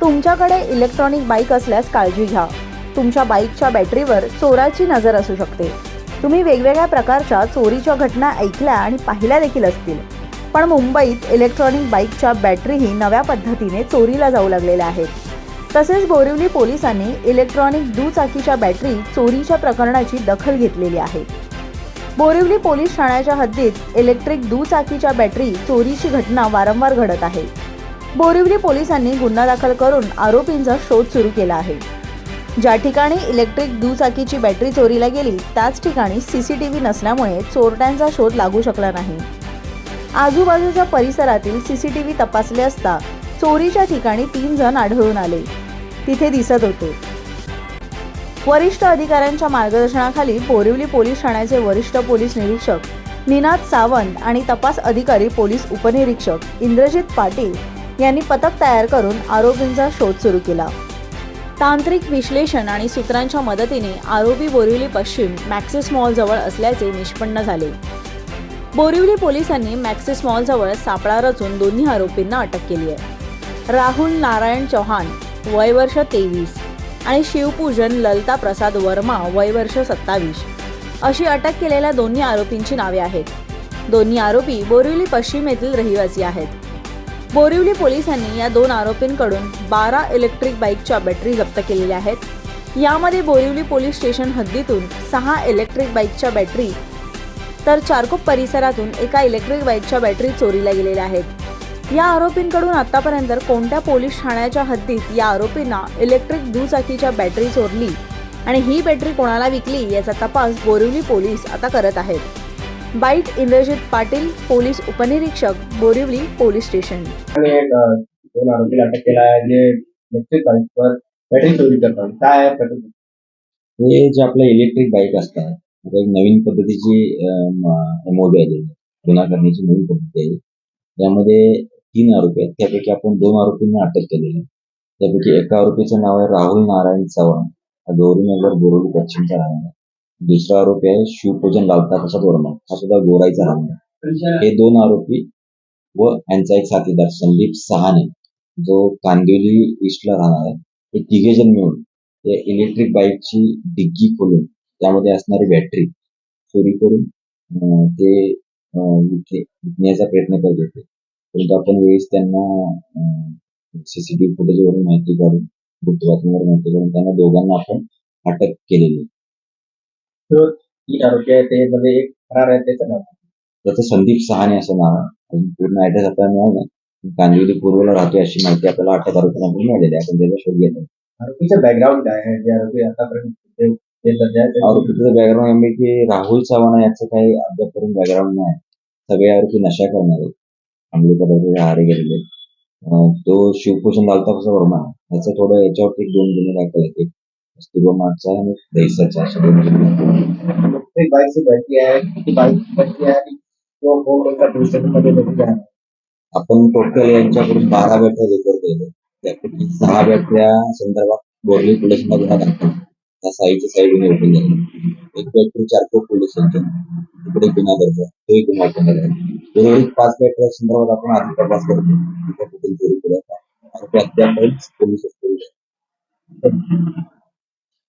तुमच्याकडे electronic bike असल्यास काळजी घ्या. तुमच्या बाईकच्या बॅटरीवर चोराची नजर असू शकते. तुम्ही वेगवेगळ्या प्रकारच्या चोरीच्या घटना ऐकल्या आणि पाहिल्या देखील असतील. पण मुंबईत इलेक्ट्रॉनिक बाईकच्या बॅटरीही नव्या पद्धतीने चोरीला जाऊ लागलेल्या आहेत. तसेच बोरिवली पोलिसांनी इलेक्ट्रॉनिक दुचाकीच्या बॅटरी चोरीच्या प्रकरणाची दखल घेतलेली आहे. बोरिवली पोलीस ठाण्याच्या हद्दीत इलेक्ट्रिक दुचाकीच्या बॅटरी चोरीची घटना वारंवार घडत आहे. बोरिवली पोलिसांनी गुन्हा दाखल करून आरोपींचा शोध सुरू केला आहे. ज्या ठिकाणी इलेक्ट्रिक दुचाकीची बॅटरी चोरीला गेली त्याच ठिकाणी सीसीटीव्ही नसल्यामुळे चोरट्यांचा शोध लागू शकला नाही. आजूबाजूच्या परिसरातील सीसीटीव्ही तपासले असता चोरीच्या ठिकाणी तीन जण आढळून आले. तिथे दिसत होते. वरिष्ठ अधिकाऱ्यांच्या मार्गदर्शनाखाली बोरिवली पोलीस ठाण्याचे वरिष्ठ पोलीस निरीक्षक निनाद सावंत आणि तपास अधिकारी पोलीस उपनिरीक्षक इंद्रजित पाटील यांनी पथक तयार करून आरोपींचा शोध सुरू केला. तांत्रिक विश्लेषण आणि सूत्रांच्या मदतीने आरोपी बोरिवली पश्चिम मॅक्सिस मॉलजवळ असल्याचे निष्पन्न झाले. बोरिवली पोलिसांनी मॅक्सिस मॉलजवळ सापळा रचून दोन्ही आरोपींना अटक केली आहे. राहुल नारायण चौहान वय वर्ष तेवीस आणि शिवपूजन ललता प्रसाद वर्मा वय वर्ष सत्तावीस अशी अटक केलेल्या दोन्ही आरोपींची नावे आहेत. दोन्ही आरोपी बोरिवली पश्चिम येथील रहिवासी आहेत. बोरिवली पोलिसांनी या दोन आरोपींकडून बारा इलेक्ट्रिक बाईकच्या बॅटरी जप्त केलेल्या आहेत. यामध्ये बोरिवली पोलीस स्टेशन हद्दीतून सहा इलेक्ट्रिक बाईकच्या बॅटरी तर चारकोप परिसरातून एका इलेक्ट्रिक बाईकच्या बॅटरी चोरीला गेलेल्या आहेत. या आरोपींकडून आतापर्यंत कोणत्या पोलीस ठाण्याच्या हद्दीत या आरोपींना इलेक्ट्रिक दुचाकीच्या बॅटरी चोरली आणि ही बॅटरी कोणाला विकली याचा तपास बोरिवली पोलीस आता करत आहेत. बाईट इंद्रजित पाटील पोलीस उपनिरीक्षक बोरिवली पोलीस स्टेशन. दोन आरोपीला अटक केला आहे जे इलेक्ट्रिक बाईकवर बॅटरी चोरी करतात काय आहे प्रकरण? हे जे आपले इलेक्ट्रिक बाईक असतात आता एक नवीन पद्धतीची एमओबी आलेली आहे. गुन्हा करण्याची नवीन पद्धती आहे. यामध्ये तीन आरोपी आहेत. त्यापैकी आपण दोन आरोपींना अटक केलेली आहे. त्यापैकी एका आरोपीचं नाव आहे राहुल नारायण चव्हाण. हा गौरीनगर बोरोली पश्चिमचा राहणार. आहे दुसरा आरोपी आहे शिवपूजन लालता प्रसाद वर्मा. हा सुद्धा गोराईचा राहणार हे दोन आरोपी व यांचा एक साथीदार संदीप सहाने. जो कांदिवली ईस्टला राहणार आहे. हे तिघे जण मिळून या इलेक्ट्रिक बाईकची डिग्गी खोलून त्यामध्ये असणारी बॅटरी चोरी करून ते विकण्याचा प्रयत्न करत होते. परंतु आपण वेळेस त्यांना सीसीटीव्ही फुटेजवरून माहिती काढून गुप्त बातमीवर माहिती काढून त्यांना दोघांना आपण अटक केलेली आहे. जो तीन आरोपी आहे ते मध्ये एक फरार आहे त्याचं नाव. त्याचं संदीप सहाने असं नाव आहे. अजून पूर्ण ऍड्रेस आपल्याला मिळाला नाही. कांदिवली पूर्वला राहतोय अशी माहिती आपल्याला अटक आरोपींना मिळालेली आहे. आपण त्याचा शोध घेत आहोत. आरोपीचं बॅकग्राऊंड काय आहे? जे आरोपी आतापर्यंत ते- ते सध्या ते- आरोपीचं बॅकग्राऊंड एम की राहुल चव्हाण याचं काही अद्यापर्यंत बॅकग्राऊंड नाही. सगळे आरोपी नशा करणारे अंमली पदार्थ आहारी गेलेले अं, तो शिवभूषण लालता कसा वर्मा आहे. याचं थोडं याच्यावरती दोन गुन्हे दाखल आहेत. एक वस्तुबा मागचा आणि दहिसाचा असे दोन गुन्हे आहे किती बाईक आहे एका आहे आपण टोटल यांच्याकडून बारा बॅटऱ्या रेकॉर्ड केले त्यापैकी सहा बॅटऱ्या संदर्भात बोरली पोलीस मधून दाखवतात त्या साईच्या साईडून गुन्हे ओपन झाले. एक बॅटरी चारकोप पोलीस स्टेशन तिकडे गुन्हा करतो. आहे. तो एक गुन्हा ओपन आहे. उर्वरित पाच बॅटऱ्या संदर्भात आपण आधी तपास करतो. तिथे कुठून चोरी केल्या आणि ते त्या पोलीस